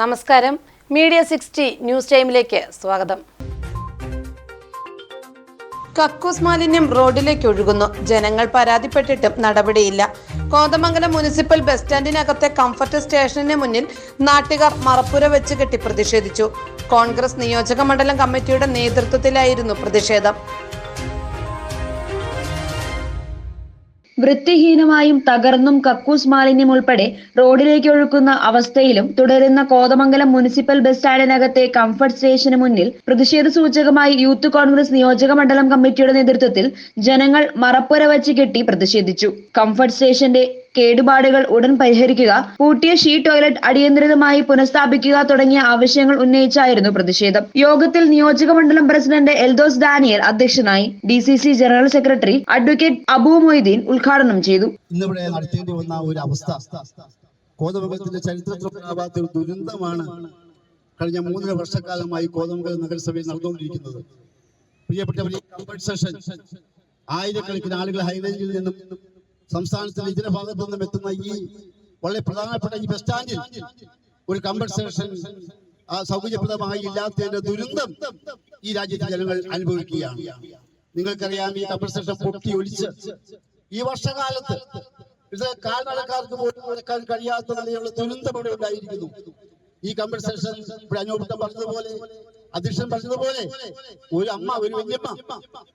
നമസ്കാരം. Media sixty news ടൈമിലേക്ക് സ്വാഗതം. കക്കൂസ് മാലിന്യം റോഡിലേക്ക് ഒഴുകുന്നു. ജനങ്ങൾ പരാതിപ്പെട്ടിട്ടും നടപടിയില്ല. കോതമംഗലം മുനിസിപ്പൽ ബസ് സ്റ്റാൻഡിനകത്തെ കംഫർട്ട് സ്റ്റേഷന് മുന്നിൽ നാട്ടുകാർ മറപ്പുര വെച്ച് കെട്ടി പ്രതിഷേധിച്ചു. കോൺഗ്രസ് നിയോജക മണ്ഡലം കമ്മിറ്റിയുടെ നേതൃത്വത്തിലായിരുന്നു പ്രതിഷേധം. വൃത്തിഹീനമായും തകർന്നും കക്കൂസ് മാലിന്യം ഉൾപ്പെടെ റോഡിലേക്ക് ഒഴുക്കുന്ന അവസ്ഥയിലും തുടരുന്ന കോതമംഗലം മുനിസിപ്പൽ ബസ് സ്റ്റാൻഡിനകത്തെ കംഫർട്ട് സ്റ്റേഷന് മുന്നിൽ പ്രതിഷേധ സൂചകമായി യൂത്ത് കോൺഗ്രസ് നിയോജക മണ്ഡലം കമ്മിറ്റിയുടെ നേതൃത്വത്തിൽ ജനങ്ങൾ മറപ്പുര വച്ച് കെട്ടി പ്രതിഷേധിച്ചു. കംഫർട്ട് സ്റ്റേഷന്റെ കേടുപാടുകൾ ഉടൻ പരിഹരിക്കുക പൂട്ടിയ ഷീ ടോയ്ലറ്റ് അടിയന്തരമായി പുനഃസ്ഥാപിക്കുക തുടങ്ങിയ ആവശ്യങ്ങൾ ഉന്നയിച്ചായിരുന്നു പ്രതിഷേധം. യോഗത്തിൽ നിയോജക മണ്ഡലം പ്രസിഡന്റ് എൽദോസ് ഡാനിയൽ അധ്യക്ഷനായി D C C general secretary advocate Abu Moideen ഉദ്ഘാടനം ചെയ്തു. ഒരു അവസ്ഥ. ഒരു ദുരന്തമാണ് കഴിഞ്ഞ മൂന്നര വർഷക്കാലമായി കോതമംഗലം നഗരസഭയിൽ നടന്നുകൊണ്ടിരിക്കുന്നത്. കമ്പൻസേഷൻ ആയിരക്കണക്കിന് ആളുകൾ ഹൈവേയിൽ നിന്നും സംസ്ഥാനത്തിന്റെ ഇതിന്റെ ഭാഗത്തു നിന്നും എത്തുന്ന ഈ വളരെ പ്രധാനപ്പെട്ട ഈ ബസ് സ്റ്റാൻഡിൽ ഒരു കമ്പൻസേഷൻ സൗകര്യപ്രദമായി ഇല്ലാത്തതിന്റെ ദുരന്തം ഈ രാജ്യത്തെ ജനങ്ങൾ അനുഭവിക്കുകയാണ്. നിങ്ങൾക്കറിയാം ഈ കമ്പൻസേഷൻ പൊട്ടി ഒലിച്ച് ഈ വർഷകാലത്ത് ഇത് കാൽനടക്കാർക്ക് പോലും നടക്കാൻ കഴിയാത്ത നിലയുള്ള ദുരന്തം ഇവിടെ ഉണ്ടായിരിക്കുന്നു. ഈ കമ്പൻസേഷൻ ഇവിടെ അനൂപട്ടം പറഞ്ഞതുപോലെ അധ്യക്ഷൻ പറഞ്ഞതുപോലെ ഒരു അമ്മ ഒരു വല്യമ്മ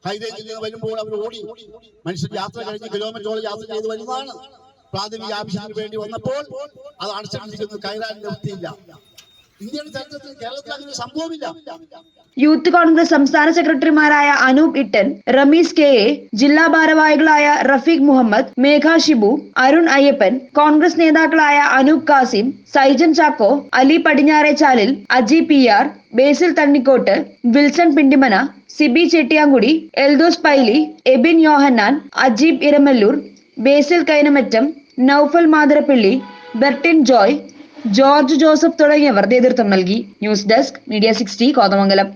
ഹൈറേഞ്ചിൽ നിന്ന് വരുമ്പോൾ അവർ ഓടി മനുഷ്യൻ യാത്ര കഴിഞ്ഞ് കിലോമീറ്ററോളം യാത്ര ചെയ്ത് വരുന്നതാണ് പ്രാഥമിക ആവശ്യത്തിന് വേണ്ടി വന്നപ്പോൾ അത് അടച്ചിട്ടിരിക്കുന്നത് കയറാൻ നിവൃത്തിയില്ല. യൂത്ത് കോൺഗ്രസ് സംസ്ഥാന സെക്രട്ടറിമാരായ അനൂപ് ഇട്ടൻ റമീസ് കെ എ ജില്ലാ ഭാരവാഹികളായ റഫീഖ് മുഹമ്മദ് മേഘ ഷിബു അരുൺ അയ്യപ്പൻ കോൺഗ്രസ് നേതാക്കളായ അനൂപ് കാസിം സൈജൻ ചാക്കോ അലി പടിഞ്ഞാറേച്ചാലിൽ അജി പി ആർ ബേസിൽ തണ്ണിക്കോട്ട് വിൽസൺ പിണ്ടിമന സിബി ചെട്ടിയാങ്കുടി എൽദോസ് പൈലി എബിൻ യോഹന്നാൻ അജീബ് ഇരമല്ലൂർ ബേസിൽ കൈനമറ്റം നൌഫൽ മാതരപ്പിള്ളി ബെർട്ടിൻ ജോയ് ജോർജ് ജോസഫ് തുടങ്ങിയവർ നേതൃത്വം നൽകി. News desk media sixty Kothamangalam.